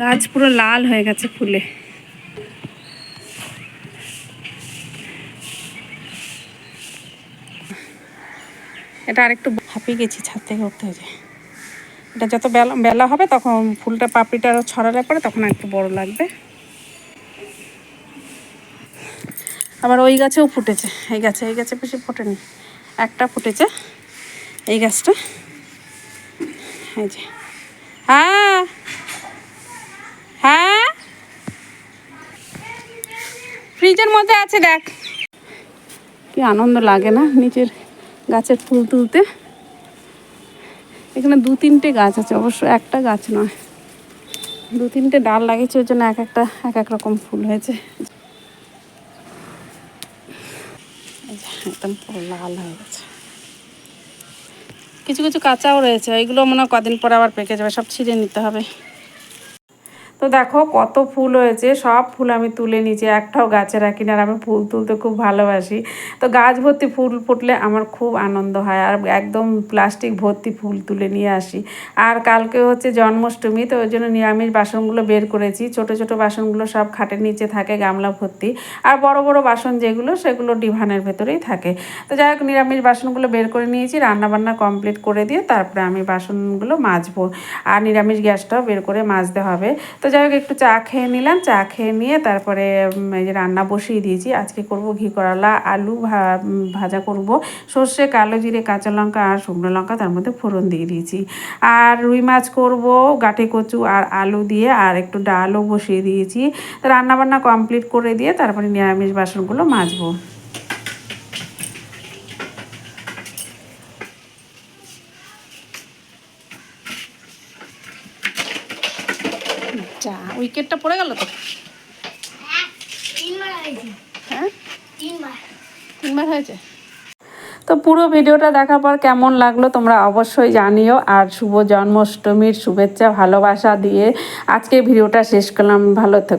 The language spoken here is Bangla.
গাছ পুরো লাল হয়ে গেছে ফুলে। এটা আরেকটু হাঁপিয়ে গেছি ছাদ থেকে উঠতে হয়েছে এটা যত বেলা বেলা হবে তখন ফুলটা পাপড়িটা ছড়ালে পরে তখন একটু বড় লাগবে। আবার ওই গাছেও ফুটেছে। এই গাছে এই গাছে বেশি ফোটেনি। একটা ফুটেছে। এই গাছটা। এই যে হ্যাঁ হ্যাঁ ফ্রিজের মধ্যে আছে, দেখ। কি আনন্দ লাগে না নিচের গাছের ফুল তুলতে? এখানে দু তিনটে গাছ আছে, অবশ্য একটা গাছ নয়। দু তিনটে ডাল লাগিয়েছে, ওই জন্য এক একটা, এক এক রকম ফুল হয়েছে। একদম পুরো লাল হয়ে গেছে। কিছু কিছু কাঁচাও রয়েছে এইগুলো মনে হয় কদিন পরে আবার পেকে যাবে, সব ছিঁড়ে নিতে হবে। তো দেখো কত ফুল হয়েছে, সব ফুল আমি তুলে নিয়েছি একটাও গাছে রাখি না আর আমি ফুল তুলতে খুব ভালোবাসি। তো গাছ ভর্তি ফুল ফুটলে আমার খুব আনন্দ হয় আর একদম প্লাস্টিক ভর্তি ফুল তুলে নিয়ে আসি। আর কালকে হচ্ছে জন্মাষ্টমী, তো ওই জন্য নিরামিষ বাসনগুলো বের করেছি। ছোট ছোট বাসনগুলো সব খাটের নিচে থাকে গামলা ভর্তি। আর বড় বড় বাসন যেগুলো, সেগুলো ডিভানের ভেতরেই থাকে। তো যাই হোক, নিরামিষ বাসনগুলো বের করে নিয়েছি, রান্নাবান্না কমপ্লিট করে দিয়ে তারপরে আমি বাসনগুলো মাজবো। আর নিরামিষ গ্যাসটাও বের করে মাজতে হবে। তো যাই হোক, একটু চা খেয়ে নিলাম। চা খেয়ে নিয়ে তারপরে এই যে রান্না বসিয়ে দিয়েছি। আজকে করব ঘি, করালা, আলু ভাজা করব। সর্ষে, কালো জিরে, কাঁচা লঙ্কা আর শুকনো লঙ্কা তার মধ্যে ফোড়ন দিয়ে দিয়েছি। আর রুই মাছ করব গাঠে কচু আর আলু দিয়ে আর একটু ডালও বসিয়ে দিয়েছি। রান্নাবান্না কমপ্লিট করে দিয়ে তারপরে নিরামিষ বাসনগুলো মাজবো। যা উইকেটটা পড়ে গেল তো? হ্যাঁ? তিনবার তো পুরো ভিডিওটা দেখার পর কেমন লাগল তোমরা অবশ্যই জানিও। আর শুভ জন্মাষ্টমীর শুভেচ্ছা, ভালোবাসা দিয়ে আজকে ভিডিওটা শেষ করলাম। ভালো থেকো।